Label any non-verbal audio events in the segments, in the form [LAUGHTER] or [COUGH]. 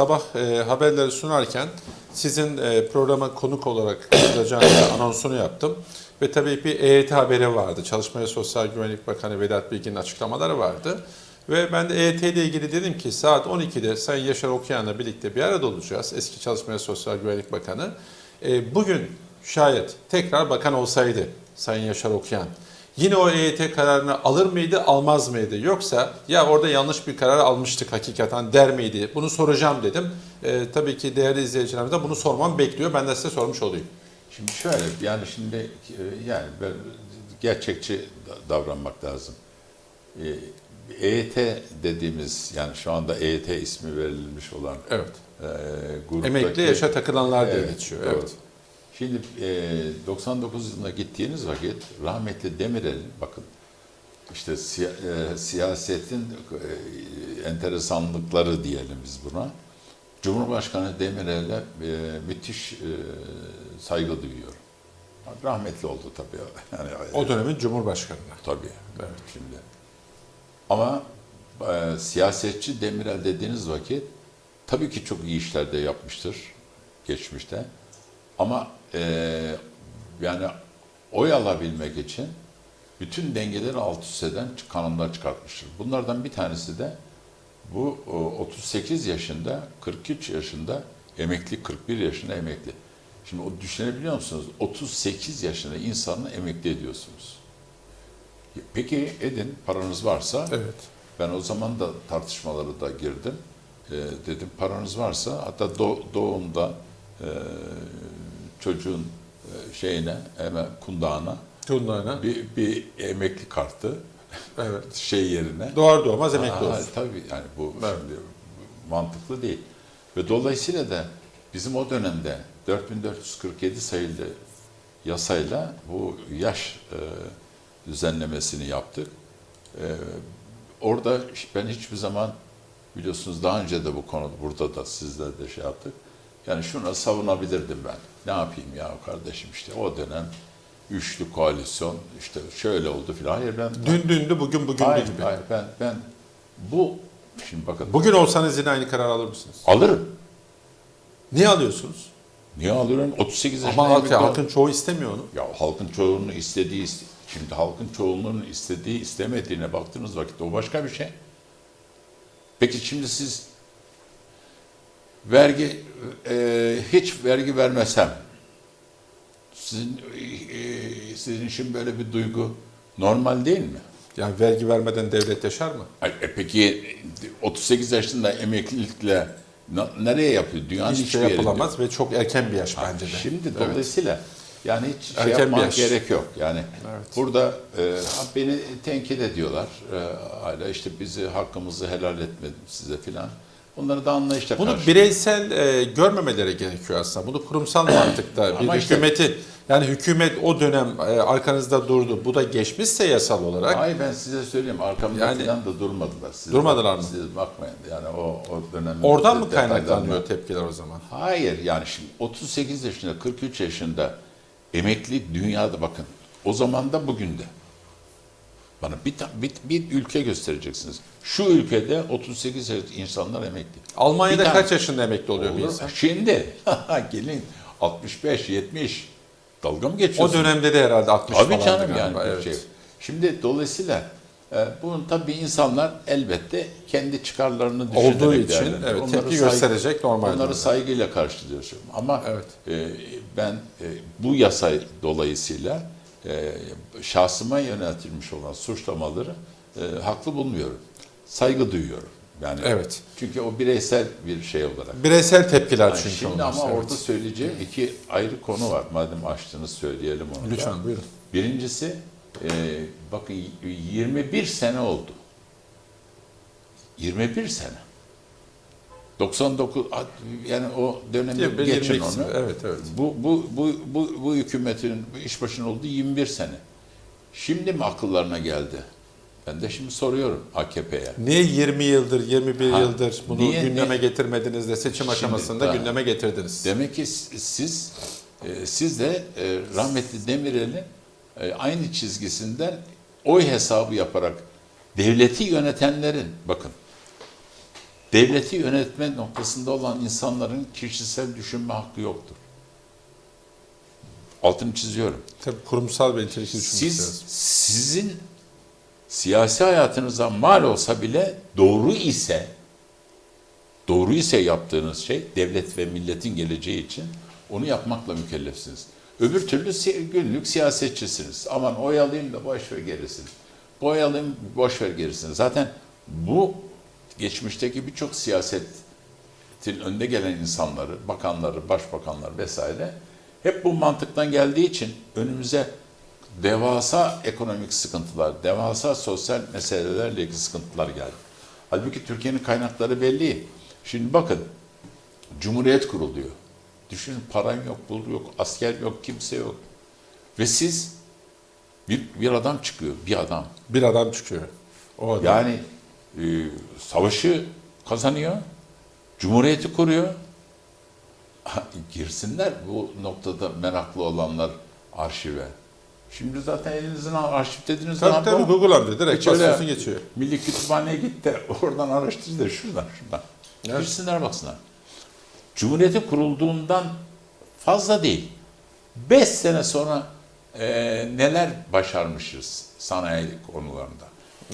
sabah e, haberleri sunarken sizin e, programa konuk olarak katılacağınızı [COUGHS] anonsunu yaptım. Ve tabii bir EYT haberi vardı. Çalışma ve Sosyal Güvenlik Bakanı Vedat Bilgin'in açıklamaları vardı. Ve ben de EYT ile ilgili dedim ki saat 12'de Sayın Yaşar Okuyan'la birlikte bir arada olacağız. Eski Çalışma ve Sosyal Güvenlik Bakanı. E, bugün şayet tekrar bakan olsaydı Sayın Yaşar Okuyan, yine o EYT kararını alır mıydı, almaz mıydı? Yoksa ya orada yanlış bir karar almıştık hakikaten der miydi? Bunu soracağım dedim. E, tabii ki değerli izleyicilerimiz de bunu sormam bekliyor. Ben de size sormuş olayım. Şimdi şöyle yani şimdi e, yani ben gerçekçi da- davranmak lazım. E, EYT dediğimiz yani şu anda EYT ismi verilmiş olan Evet. e, gruptaki Emekli yaşa takılanlar diye Evet, geçiyor. doğru. Şimdi e, 99 yılında gittiğiniz vakit rahmetli Demirel'in bakın işte siya- e, siyasetin e, enteresanlıkları diyelim biz buna. Cumhurbaşkanı Demirel'e e, müthiş e, saygı duyuyor. Rahmetli oldu tabii. [LAUGHS] Yani, O dönemin Cumhurbaşkanı'na. Tabii. Evet. Şimdi. Ama e, siyasetçi Demirel dediğiniz vakit tabii ki çok iyi işler de yapmıştır geçmişte. Ama e, yani oy alabilmek için bütün dengeleri alt üst eden kanunlar çıkartmıştır. Bunlardan bir tanesi de bu o, 38 yaşında, 43 yaşında emekli, 41 yaşında emekli. Şimdi o düşünebiliyor musunuz? 38 yaşında insanı emekli ediyorsunuz. Peki edin, paranız varsa. Evet. Ben o zaman da tartışmalara da girdim. Ee, dedim paranız varsa hatta do- doğumda e, çocuğun e, şeyine hemen kundağına Tunlarına. bir, bir emekli kartı Evet. [LAUGHS] şey yerine. Doğar doğmaz emekli Aa, olsun. Tabii yani bu Evet. şimdi mantıklı değil. Ve dolayısıyla da bizim o dönemde 4447 sayılı yasayla bu yaş e, düzenlemesini yaptık. E, orada ben hiçbir zaman biliyorsunuz daha önce de bu konu burada da sizle de şey yaptık. Yani şunu savunabilirdim ben. Ne yapayım ya kardeşim işte o dönem üçlü koalisyon işte şöyle oldu filan. Hayır ben Dün dündü, bugün bugündü hayır, gibi. hayır ben ben bu şimdi bakın Bugün olsanız yine aynı karar alır mısınız? alırım. Niye alıyorsunuz? Niye alıyorum? 38 yaşında Ama halk, halkın çoğu istemiyor onu. Ya halkın çoğunluğu istediği, iste- şimdi halkın çoğunluğunun istediği, istemediğine baktığınız vakit o başka bir şey. Peki şimdi siz vergi, e, hiç vergi vermesem, sizin, e, sizin için böyle bir duygu normal değil mi? Yani vergi vermeden devlet yaşar mı? Ay, E peki 38 yaşında emeklilikle na- nereye yapıyor? Dünyanın Hiçbir şey yerinde. yapılamaz ve çok erken bir yaş bence de. Şimdi Evet. dolayısıyla yani hiç şey Erken bir yapmak yaş. gerek yok. Yani Evet. burada e, ha, beni tenkit ediyorlar. E, hala işte bizi hakkımızı helal etmedim size filan. Onları da anlayışla Bunu karşı. bireysel e, görmemeleri gerekiyor aslında. Bunu kurumsal mantıkta bir Ama işte- hükümeti yani hükümet o dönem e, arkanızda durdu. Bu da geçmişse yasal olarak Hayır ben size söyleyeyim arkamda Yani- filan da durmadılar. Siz Durmadılar mı? Siz bakmayın yani o, o dönem. oradan mı detaylarına- kaynaklanıyor tepkiler o zaman? Hayır yani şimdi 38 yaşında 43 yaşında emekli dünyada bakın o zaman da bugün de. Bana bir, bir, bir ülke göstereceksiniz. Şu ülkede 38 yaşında insanlar emekli. Almanya'da Bir tane- kaç yaşında emekli oluyor bir Olur. insan? Şimdi [LAUGHS] gelin 65 70 dalga mı O geçiyorsunuz? dönemde de herhalde 60 Tabii falandı canım galiba. yani bir evet. şey. Şimdi dolayısıyla e, bunun tabii insanlar elbette kendi çıkarlarını düşünerek Olduğu için evet, Onları tepki saygı- gösterecek normal. Onları saygıyla karşılıyorsun. Ama Evet. e, ben e, bu yasa dolayısıyla e, şahsıma yöneltilmiş olan suçlamaları e, haklı bulmuyorum. Saygı duyuyorum. Yani Evet. Çünkü o bireysel bir şey olarak. Bireysel tepkiler Yani çünkü şimdi onlar, ama evet. orada söyleyeceğim iki ayrı konu var. Madem açtınız söyleyelim onu. da. Lütfen buyurun. Birincisi e, bakın 21 sene oldu. 21 sene. 99 at- yani o dönemi 21, geçin 22 onu. evet, evet. Bu bu bu bu bu hükümetin iş başına olduğu 21 sene. Şimdi mi akıllarına geldi? Ben de şimdi soruyorum AKP'ye. Niye 20 yıldır, 21 Ha, yıldır bunu niye- gündeme niye- getirdiniz de seçim Şimdi, aşamasında ha. gündeme getirdiniz? Demek ki siz e, siz de e, rahmetli Demirel'in e, aynı çizgisinden oy hesabı yaparak devleti yönetenlerin bakın devleti yönetme noktasında olan insanların kişisel düşünme hakkı yoktur. Altını çiziyorum. Tabii kurumsal ve nitelikli düşünmek Siz lazım. sizin siyasi hayatınıza mal olsa bile doğru ise doğru ise yaptığınız şey devlet ve milletin geleceği için onu yapmakla mükellefsiniz. Öbür türlü günlük siyasetçisiniz. Aman oy alayım da boş ver gerisini. Boy alayım boş ver gerisini. Zaten bu geçmişteki birçok siyasetin önde gelen insanları, bakanları, başbakanlar vesaire hep bu mantıktan geldiği için önümüze devasa ekonomik sıkıntılar, devasa sosyal meselelerle ilgili sıkıntılar geldi. Halbuki Türkiye'nin kaynakları belli. Şimdi bakın, Cumhuriyet kuruluyor. Düşünün paran yok, pul yok, asker yok, kimse yok. Ve siz bir, bir adam çıkıyor, bir adam. Bir adam çıkıyor. O adam. Yani e, savaşı kazanıyor, Cumhuriyeti kuruyor. Girsinler bu noktada meraklı olanlar arşive. Şimdi zaten elinizin arşiv dediğiniz tabii zaman tabii Google amca direkt basıyorsun geçiyor. Milli Kütüphane'ye git de [LAUGHS] oradan araştır da şuradan şuradan. Evet. Girsinler baksınlar. Cumhuriyeti kurulduğundan fazla değil. Beş sene sonra e, neler başarmışız sanayi konularında.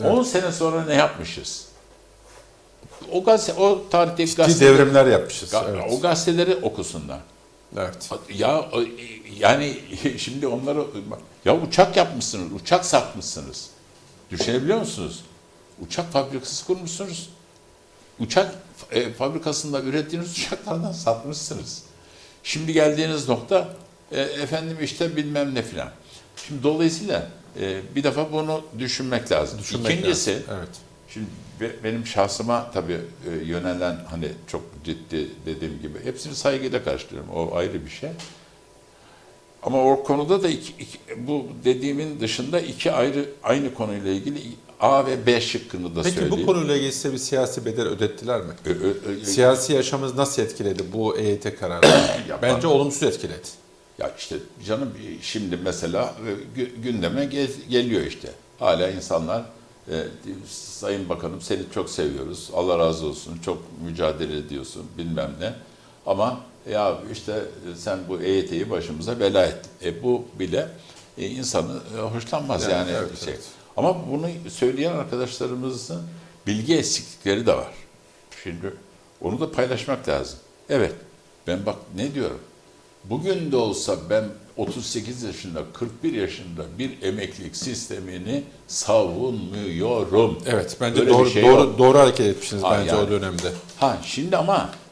On sene sonra ne yapmışız? O gazete, o tarihteki Ciddi gazeteleri, devrimler yapmışız. ga- evet. o gazeteleri okusunlar. evet. Ya yani [LAUGHS] şimdi onları ya uçak yapmışsınız, uçak satmışsınız. Düşünebiliyor musunuz? Uçak fabrikası kurmuşsunuz. Uçak e, fabrikasında ürettiğiniz uçaklardan satmışsınız. Şimdi geldiğiniz nokta e, efendim işte bilmem ne filan. Şimdi dolayısıyla e, bir defa bunu düşünmek lazım. Düşünmek İkincisi lazım. Evet. Şimdi be- benim şahsıma tabii e, yönelen hani çok ciddi dediğim gibi hepsini saygıyla karşılıyorum. O ayrı bir şey. Ama o konuda da iki, iki- bu dediğimin dışında iki ayrı aynı konuyla ilgili A ve B şıkkını da Peki söyleyeyim. bu konuyla ilgili size bir siyasi bedel ödettiler mi? Ö- ö- ö- Siyasi yaşamımız nasıl etkiledi bu EYT kararı? [COUGHS] Bence olumsuz etkiledi. Ya işte canım şimdi mesela e, gü- gündeme gel- geliyor işte. Hala insanlar e, Sayın Bakanım seni çok seviyoruz. Allah razı olsun. Çok mücadele ediyorsun bilmem ne. Ama ya işte e, sen bu EYT'yi başımıza bela ettin. E bu bile e, insanı e, hoşlanmaz Yani, yani, evet, şey. evet. Ama bunu söyleyen arkadaşlarımızın bilgi eksiklikleri de var. Şimdi onu da paylaşmak lazım. Evet ben bak ne diyorum. Bugün de olsa ben 38 yaşında, 41 yaşında bir emeklilik sistemini savunmuyorum. Evet bence Öyle doğru şey doğru yok. doğru hareket etmişsiniz Ha, bence yani. o dönemde. Ha şimdi ama